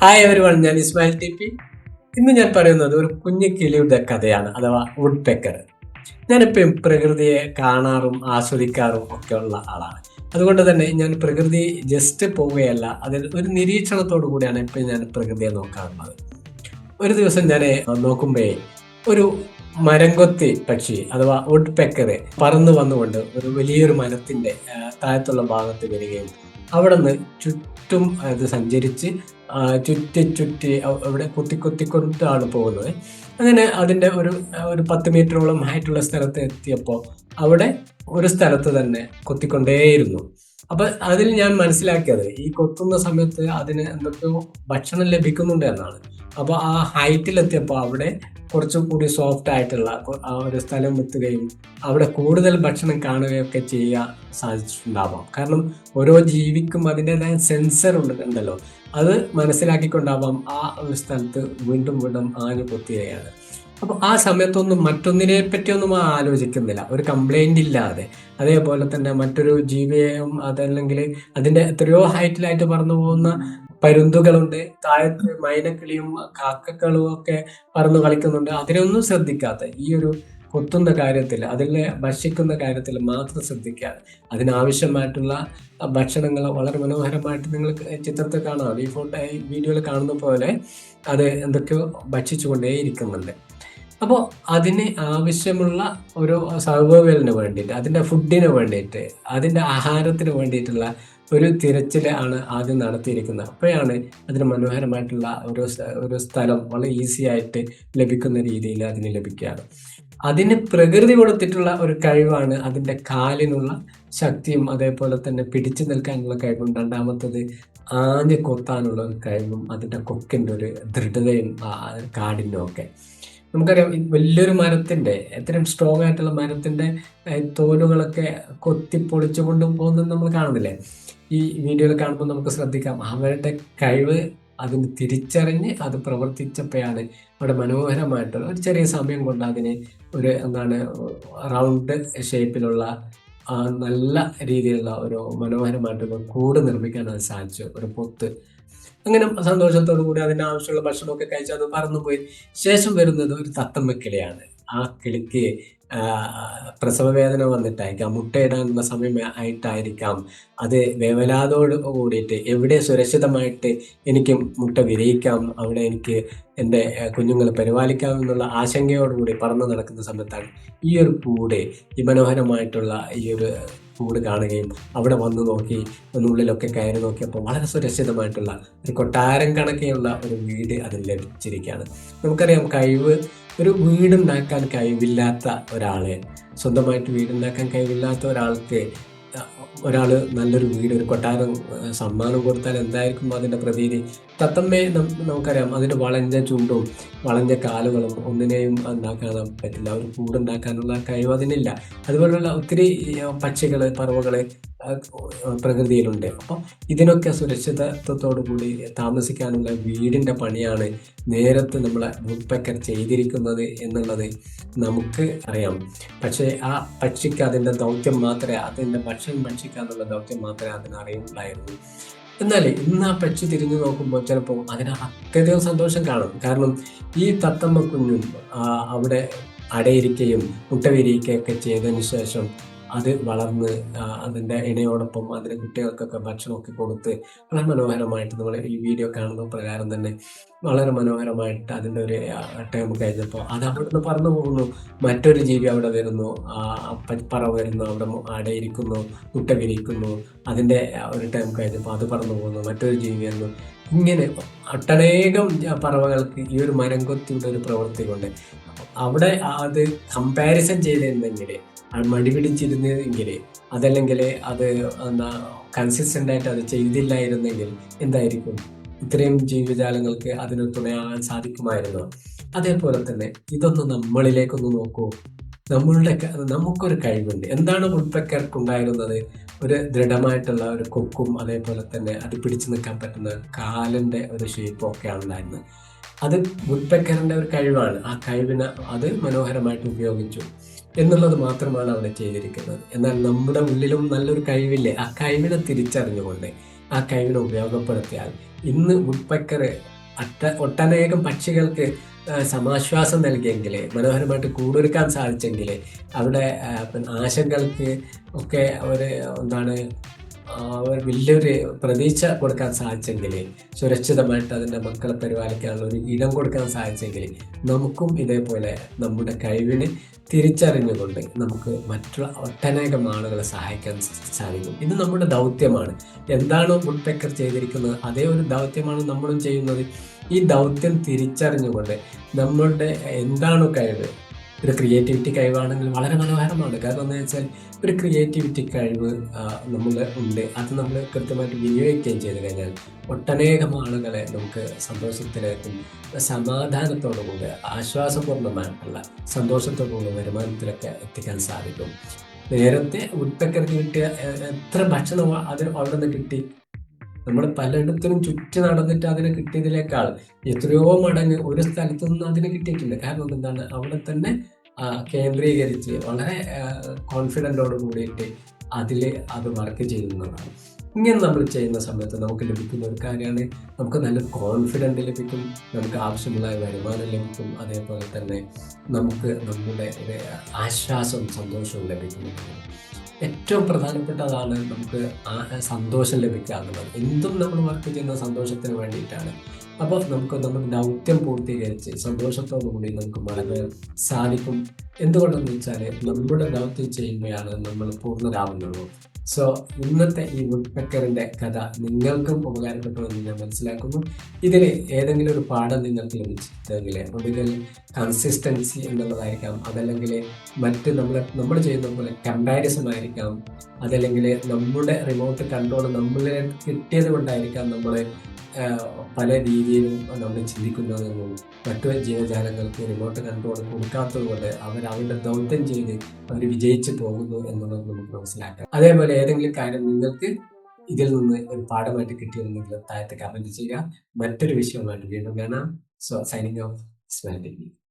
Hi every one ഞാൻ Ismail T P. ഇന്ന് ഞാൻ പറയുന്നത് ഒരു കുഞ്ഞു കിളിയുടെ കഥയാണ് അഥവാ വുഡ് പെക്കർ ഞാനിപ്പം പ്രകൃതിയെ കാണാറും ആസ്വദിക്കാറും ഒക്കെ ഉള്ള ആളാണ്. അതുകൊണ്ട് തന്നെ ഞാൻ പ്രകൃതി ജസ്റ്റ് പോവുകയല്ല അതിൽ ഒരു നിരീക്ഷണത്തോടു കൂടിയാണ് ഇപ്പം ഞാൻ പ്രകൃതിയെ നോക്കാറുള്ളത്. ഒരു ദിവസം ഞാൻ നോക്കുമ്പോഴേ ഒരു മരംകൊത്തി പക്ഷി അഥവാ വുഡ് പെക്കറ് പറന്നു വന്നുകൊണ്ട് ഒരു വലിയൊരു മരത്തിന്റെ താഴത്തുള്ള ഭാഗത്ത് വരികയും അവിടെ നിന്ന് ചുറ്റും അത് സഞ്ചരിച്ച് ചുറ്റി ചുറ്റി അവ- അവിടെ കുത്തി കുത്തിക്കൊണ്ടാണ് പോകുന്നത്. അങ്ങനെ അതിന്റെ ഒരു ഒരു പത്ത് മീറ്ററോളം ആയിട്ടുള്ള സ്ഥലത്ത് എത്തിയപ്പോൾ അവിടെ ഒരു സ്ഥലത്ത് തന്നെ കൊത്തിക്കൊണ്ടേയിരുന്നു. അപ്പൊ അതിൽ ഞാൻ മനസ്സിലാക്കിയത് ഈ കൊത്തുന്ന സമയത്ത് അതിന് എന്തൊക്കെയോ ഭക്ഷണം ലഭിക്കുന്നുണ്ട് എന്നാണ്. അപ്പൊ ആ ഹൈറ്റിലെത്തിയപ്പോൾ അവിടെ കുറച്ചുകൂടി സോഫ്റ്റ് ആയിട്ടുള്ള ആ ഒരു സ്ഥലം എത്തുകയും അവിടെ കൂടുതൽ ഭക്ഷണം കാണുകയൊക്കെ ചെയ്യാൻ സാധിച്ചിട്ടുണ്ടാവാം. കാരണം ഓരോ ജീവിക്കും അതിന്റെതായ സെൻസർ ഉണ്ട് ഉണ്ടല്ലോ. അത് മനസ്സിലാക്കിക്കൊണ്ടാവാം ആ ഒരു സ്ഥലത്ത് വീണ്ടും വീണ്ടും ആഞ്ഞു കൊത്തുകയാണ് അപ്പോൾ ആ സമയത്തൊന്നും മറ്റൊന്നിനെ പറ്റിയൊന്നും ആലോചിക്കുന്നില്ല. ഒരു കംപ്ലൈന്റ് ഇല്ലാതെ. അതേപോലെ തന്നെ മറ്റൊരു ജീവിയെയും അതല്ലെങ്കിൽ അതിന്റെ എത്രയോ ഹൈറ്റിലായിട്ട് പറന്നു പോകുന്ന പരുന്തുകളുണ്ട്. താഴത്ത് മൈനക്കിളിയും കാക്കകളും ഒക്കെ പറന്നു കളിക്കുന്നുണ്ട്. അതിനൊന്നും ശ്രദ്ധിക്കാത്ത ഈ ഒരു കൊത്തുന്ന കാര്യത്തിൽ അതിനെ ഭക്ഷിക്കുന്ന കാര്യത്തിൽ മാത്രം ശ്രദ്ധിക്കുക അതിനാവശ്യമായിട്ടുള്ള ഭക്ഷണങ്ങൾ വളരെ മനോഹരമായിട്ട് നിങ്ങൾ ചിത്രത്തിൽ കാണാം. ഈ ഫോട്ടോ ഈ വീഡിയോയിൽ കാണുന്ന പോലെ അത് എന്തൊക്കെയോ ഭക്ഷിച്ചുകൊണ്ടേയിരിക്കുന്നുണ്ട്. അപ്പോൾ അതിന് ആവശ്യമുള്ള ഒരു സർവൈവലിന് വേണ്ടിയിട്ട് അതിന്റെ ഫുഡിന് വേണ്ടിയിട്ട് അതിന്റെ ആഹാരത്തിന് വേണ്ടിയിട്ടുള്ള ഒരു തിരച്ചിൽ ആണ് ആദ്യം നടത്തിയിരിക്കുന്നത്. അപ്പോഴാണ് അതിന് മനോഹരമായിട്ടുള്ള ഒരു ഒരു സ്ഥലം വളരെ ഈസി ആയിട്ട് ലഭിക്കുന്ന രീതിയിൽ അതിന് ലഭിക്കുകയാണ് അതിന് പ്രകൃതി കൊടുത്തിട്ടുള്ള ഒരു കഴിവാണ് അതിന്റെ കാലിനുള്ള ശക്തിയും അതേപോലെ തന്നെ പിടിച്ചു നിൽക്കാനുള്ള കഴിവും. രണ്ടാമത്തത് ആഞ്ഞ് കൊത്താനുള്ള ഒരു കഴിവും അതിന്റെ കൊക്കിന്റെ ഒരു ദൃഢതയും കാടിന്റെ ഒക്കെ. നമുക്കറിയാം വലിയൊരു മരത്തിന്റെ എത്രയും സ്ട്രോങ് ആയിട്ടുള്ള മരത്തിന്റെ തോലുകളൊക്കെ കൊത്തി പൊളിച്ചു കൊണ്ടും പോകുന്നത് നമ്മൾ കാണുന്നില്ലേ? ഈ വീഡിയോയിൽ കാണുമ്പോൾ നമുക്ക് ശ്രദ്ധിക്കാം അവരുടെ കഴിവ് അതിന് തിരിച്ചറിഞ്ഞ് അത് പ്രവർത്തിച്ചപ്പോഴാണ് അവിടെ മനോഹരമായിട്ടുള്ള ഒരു ചെറിയ സമയം കൊണ്ട് അതിന് ഒരു എന്താണ് റൗണ്ട് ഷേപ്പിലുള്ള നല്ല രീതിയിലുള്ള ഒരു മനോഹരമായിട്ടുള്ള കൂട് നിർമ്മിക്കാൻ അത് സാധിച്ചു ഒരു പൊത്ത്. അങ്ങനെ സന്തോഷത്തോടു കൂടി അതിന്റെ ആവശ്യമുള്ള ഭക്ഷണമൊക്കെ കഴിച്ച് അത് പറന്നുപോയി. ശേഷം വരുന്നത് ഒരു തത്തമ്മ കിളിയാണ് ആ കിളിക്ക് ആ, പ്രസവ വേദന വന്നിട്ടായിരിക്കാം. മുട്ടയിടാനുള്ള സമയം ആയിട്ടായിരിക്കാം. അത് വേവലാതോട് കൂടിയിട്ട് എവിടെ സുരക്ഷിതമായിട്ട് എനിക്ക് മുട്ട വിരിയിക്കാം അവിടെ എനിക്ക് എന്റെ കുഞ്ഞുങ്ങളെ പരിപാലിക്കാം എന്നുള്ള ആശങ്കയോടുകൂടി പറന്നു നടക്കുന്ന സമയത്താണ് ഈ ഒരു കൂട് ഈ മനോഹരമായിട്ടുള്ള ഈ ഒരു കൂട് കാണുകയും അവിടെ വന്നു നോക്കി ഒന്നുള്ളിലൊക്കെ കയറി നോക്കിയപ്പോൾ വളരെ സുരക്ഷിതമായിട്ടുള്ള ഒരു കൊട്ടാരം കണക്കെയുള്ള ഒരു വീട് അതിൽ ലഭിച്ചിരിക്കുകയാണ്. നമുക്കറിയാം കഴിവ് ഒരു വീടുണ്ടാക്കാൻ കഴിവില്ലാത്ത ഒരാളെ സ്വന്തമായിട്ട് വീടുണ്ടാക്കാൻ കഴിവില്ലാത്ത ഒരാൾക്ക് ഒരാൾ നല്ലൊരു വീട് ഒരു കൊട്ടാരം സമ്മാനം കൊടുത്താൽ എന്തായിരിക്കും അതിന്റെ പ്രതീതി? തത്തമ്മയെ നമുക്കറിയാം അതിന്റെ വളഞ്ഞ ചൂണ്ടും വളഞ്ഞ കാലുകളും ഒന്നിനെയും ഉണ്ടാക്കാൻ പറ്റില്ല. ഒരു കൂടുണ്ടാക്കാനുള്ള കഴിവ് അതിനില്ല. അതുപോലുള്ള ഒത്തിരി പക്ഷികൾ പറവകൾ പ്രകൃതിയിലുണ്ട്. അപ്പോൾ ഇതിനൊക്കെ സുരക്ഷിതത്വത്തോടു കൂടി താമസിക്കാനുള്ള വീടിന്റെ പണിയാണ് നേരത്തെ നമ്മളെ വുഡ്പെക്കർ ചെയ്തിരിക്കുന്നത് എന്നുള്ളത് നമുക്ക് അറിയാം. പക്ഷേ ആ പക്ഷിക്ക് അതിന്റെ ദൗത്യം മാത്രമേ അതിന്റെ ഭക്ഷണം ഭക്ഷിക്കാന്നുള്ള ദൗത്യം മാത്രമേ അതിന് എന്നാൽ ഇന്ന് ആ പക്ഷി തിരിഞ്ഞു നോക്കുമ്പോൾ ചിലപ്പോൾ അതിന് അത്യധികം സന്തോഷം കാണും. കാരണം ഈ തത്തമ്മ കുഞ്ഞും അവിടെ അടയിരിക്കുകയും മുട്ട വിരിയിക്കുകയൊക്കെ ചെയ്തതിന് ശേഷം അത് വളർന്ന് അതിന്റെ ഇണയോടൊപ്പം അതിന് കുട്ടികൾക്കൊക്കെ ഭക്ഷണമൊക്കെ കൊടുത്ത് വളരെ മനോഹരമായിട്ട് നമ്മൾ ഈ വീഡിയോ കാണുന്ന പ്രകാരം തന്നെ വളരെ മനോഹരമായിട്ട് അതിന്റെ ഒരു ടൈം കഴിഞ്ഞപ്പോൾ അത് അവിടുന്ന് പറന്നു പോകുന്നു. മറ്റൊരു ജീവി അവിടെ വരുന്നു. പ- വരുന്നു. അവിടെ അടയിരിക്കുന്നു മുട്ട വിരിക്കുന്നു അതിന്റെ ഒരു ടൈം കഴിഞ്ഞപ്പോൾ അത് പറന്നു പോകുന്നു. മറ്റൊരു ജീവി വരുന്നു ഇങ്ങനെ ഒട്ടനേകം പറവകൾക്ക് ഈ ഒരു മരം കൊത്തിയുടെ ഒരു പ്രവൃത്തി കൊണ്ട് അവിടെ അത് കമ്പാരിസൺ ചെയ്തിരുന്നെങ്കിൽ മടി പിടിച്ചിരുന്നെങ്കിൽ അതല്ലെങ്കിൽ അത് എന്താ കൺസിസ്റ്റന്റ് ആയിട്ട് അത് ചെയ്തില്ലായിരുന്നെങ്കിൽ എന്തായിരിക്കും? ഇത്രയും ജീവജാലങ്ങൾക്ക് അതിന് തുണയാകാൻ സാധിക്കുമായിരുന്നു? അതേപോലെ തന്നെ ഇതൊന്ന് നമ്മളിലേക്കൊന്ന് നോക്കൂ. നമ്മളുടെ നമുക്കൊരു കഴിവുണ്ട്. എന്താണ് ഉണ്ടായിരുന്നത് ഒരു ദൃഢമായിട്ടുള്ള ഒരു കൊക്കും അതേപോലെ തന്നെ അത് പിടിച്ചു നിൽക്കാൻ പറ്റുന്ന കാലിന്റെ ഒരു ഷേപ്പും ഒക്കെ ഉണ്ടായിരുന്നത് അത് വുഡ്പെക്കറിന്റെ ഒരു കഴിവാണ്. ആ കഴിവിനെ അത് മനോഹരമായിട്ട് ഉപയോഗിച്ചു. എന്നുള്ളത് മാത്രമാണ് അവിടെ ചെയ്തിരിക്കുന്നത്. എന്നാൽ നമ്മുടെ ഉള്ളിലും നല്ലൊരു കഴിവില്ലേ? ആ കഴിവിനെ തിരിച്ചറിഞ്ഞുകൊണ്ട് ആ കഴിവിനെ ഉപയോഗപ്പെടുത്തിയാൽ ഇന്ന് വുഡ്പെക്കർ അട്ട ഒട്ടനേകം പക്ഷികൾക്ക് സമാശ്വാസം നൽകിയെങ്കിൽ മനോഹരമായിട്ട് കൂടൊരുക്കാൻ സാധിച്ചെങ്കിൽ അവിടെ ആശങ്കൾക്ക് ഒക്കെ ഒരു എന്താണ് വലിയൊരു പ്രതീക്ഷ കൊടുക്കാൻ സാധിച്ചെങ്കിൽ സുരക്ഷിതമായിട്ട് അതിന്റെ മക്കളെ പരിപാലിക്കാനുള്ള ഒരു ഇടം കൊടുക്കാൻ സാധിച്ചെങ്കിൽ നമുക്കും ഇതേപോലെ നമ്മുടെ കഴിവിനെ തിരിച്ചറിഞ്ഞുകൊണ്ട് നമുക്ക് മറ്റുള്ള ഒട്ടനേകം ആളുകളെ സഹായിക്കാൻ സാധിക്കും. ഇത് നമ്മുടെ ദൗത്യമാണ്. എന്താണോ വുഡ്പെക്കർ ചെയ്തിരിക്കുന്നത് അതേ ഒരു ദൗത്യമാണ് നമ്മളും ചെയ്യുന്നത്. ഈ ദൗത്യം തിരിച്ചറിഞ്ഞുകൊണ്ട് നമ്മളുടെ എന്താണോ കഴിവ് ഒരു ക്രിയേറ്റിവിറ്റി കഴിവാണെങ്കിൽ വളരെ മനോഹരമാണ്. കാരണം എന്താ വെച്ചാൽ ഒരു ക്രിയേറ്റിവിറ്റി കഴിവ് നമ്മൾ ഉണ്ട്. അത് നമ്മൾ കൃത്യമായിട്ട് വിനിയോഗിക്കുകയും ചെയ്ത് കഴിഞ്ഞാൽ ഒട്ടനേകം ആളുകളെ നമുക്ക് സന്തോഷത്തിലേക്കും സമാധാനത്തോടുകൂടി ആശ്വാസപൂർണമായിട്ടുള്ള സന്തോഷത്തോടുകൂടി വരുമാനത്തിലൊക്കെ എത്തിക്കാൻ സാധിക്കും. നേരത്തെ ഉൾപ്പെക്കർക്ക് കിട്ടിയ എത്ര ഭക്ഷണം അതിന് അവിടെ നിന്ന് കിട്ടി? നമ്മൾ പലയിടത്തിനും ചുറ്റി നടന്നിട്ട് അതിനെ കിട്ടിയതിനേക്കാൾ എത്രയോ മടങ്ങ് ഒരു സ്ഥലത്തു നിന്ന് അതിന് കിട്ടിയിട്ടുണ്ട്. കാരണം എന്താണ്? അവിടെ തന്നെ കേന്ദ്രീകരിച്ച് വളരെ കോൺഫിഡന്റോട് കൂടിയിട്ട് അതിൽ അത് വർക്ക് ചെയ്യുന്നതാണ്. ഇങ്ങനെ നമ്മൾ ചെയ്യുന്ന സമയത്ത് നമുക്ക് ലഭിക്കുന്ന ഒരു കാര്യമാണ് നമുക്ക് നല്ല കോൺഫിഡന്റ് ലഭിക്കും നമുക്ക് ആവശ്യമുള്ള വരുമാനം ലഭിക്കും അതേപോലെ തന്നെ നമുക്ക് നമ്മുടെ ഒരു ആശ്വാസവും സന്തോഷവും ലഭിക്കും. ഏറ്റവും പ്രധാനപ്പെട്ടതാണ് നമുക്ക് സന്തോഷം ലഭിക്കുക എന്നുള്ളത് എന്തും നമ്മൾ വർക്ക് ചെയ്യുന്ന സന്തോഷത്തിന് വേണ്ടിയിട്ടാണ്. അപ്പോൾ നമുക്ക് നമ്മുടെ ദൗത്യം പൂർത്തീകരിച്ച് സന്തോഷത്തോടുകൂടി നമുക്ക് മടങ്ങാൻ സാധിക്കും. എന്തുകൊണ്ടെന്ന് വെച്ചാൽ നമ്മുടെ ദൗത്യം ചെയ്യുമ്പോഴാണ് നമ്മൾ പൂർണരാകുന്നുള്ളൂ സോ ഇന്നത്തെ ഈ വുഡ്പെക്കറിന്റെ കഥ നിങ്ങൾക്കും ഉപകാരപ്പെട്ടുവെന്ന് ഞാൻ മനസ്സിലാക്കുന്നു. ഇതിൽ ഏതെങ്കിലും ഒരു പാഠം നിങ്ങൾക്ക് ലഭിച്ചിട്ടുണ്ടെങ്കിൽ ഒന്നുകിൽ കൺസിസ്റ്റൻസി എന്നുള്ളതായിരിക്കാം അതല്ലെങ്കിൽ മറ്റ് നമ്മൾ നമ്മൾ ചെയ്യുന്ന പോലെ കമ്പാരിസൺ ആയിരിക്കാം അതല്ലെങ്കിൽ നമ്മുടെ റിമോട്ട് കൺട്രോൾ നമ്മളെ കിട്ടിയത് കൊണ്ടായിരിക്കാം നമ്മൾ പല രീതിയിലും നമ്മൾ ചിന്തിക്കുന്നതെന്നും മറ്റു ജീവജാലങ്ങൾക്ക് റിമോട്ട് കൺട്രോൾ കൊടുക്കാത്തത് കൊണ്ട് അവർ അവരുടെ ദൗത്യം ചെയ്ത് അവർ വിജയിച്ചു പോകുന്നു എന്നുള്ളത് നമുക്ക് മനസ്സിലാക്കാം. അതേപോലെ ഏതെങ്കിലും കാര്യം നിങ്ങൾക്ക് ഇതിൽ നിന്ന് ഒരു പാഠമായിട്ട് കിട്ടിയിരുന്നെങ്കിൽ താഴത്തെ കമന്റ് ചെയ്യുക. മറ്റൊരു വിഷയവുമായിട്ട് വീണ്ടും കാണാം. So signing off smart